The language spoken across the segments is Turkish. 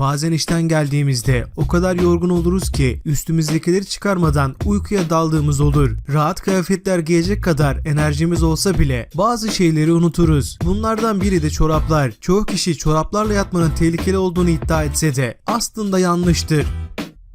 Bazen işten geldiğimizde o kadar yorgun oluruz ki üstümüzdekileri çıkarmadan uykuya daldığımız olur. Rahat kıyafetler giyecek kadar enerjimiz olsa bile bazı şeyleri unuturuz. Bunlardan biri de çoraplar. Çoğu kişi çoraplarla yatmanın tehlikeli olduğunu iddia etse de aslında yanlıştır.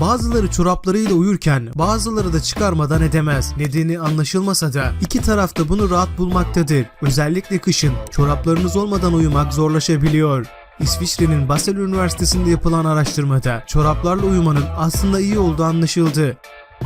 Bazıları çoraplarıyla uyurken bazıları da çıkarmadan edemez. Nedeni anlaşılmasa da iki taraf da bunu rahat bulmaktadır. Özellikle kışın çoraplarınız olmadan uyumak zorlaşabiliyor. İsviçre'nin Basel Üniversitesi'nde yapılan araştırmada çoraplarla uyumanın aslında iyi olduğu anlaşıldı.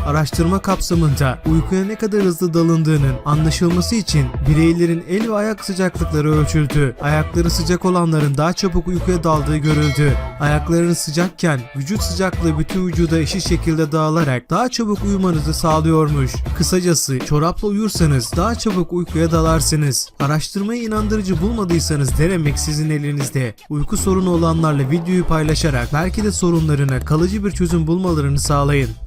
Araştırma kapsamında uykuya ne kadar hızlı dalındığının anlaşılması için bireylerin el ve ayak sıcaklıkları ölçüldü. Ayakları sıcak olanların daha çabuk uykuya daldığı görüldü. Ayaklarınız sıcakken vücut sıcaklığı bütün vücuda eşit şekilde dağılarak daha çabuk uyumanızı sağlıyormuş. Kısacası çorapla uyursanız daha çabuk uykuya dalarsınız. Araştırmayı inandırıcı bulmadıysanız denemek sizin elinizde. Uyku sorunu olanlarla videoyu paylaşarak belki de sorunlarına kalıcı bir çözüm bulmalarını sağlayın.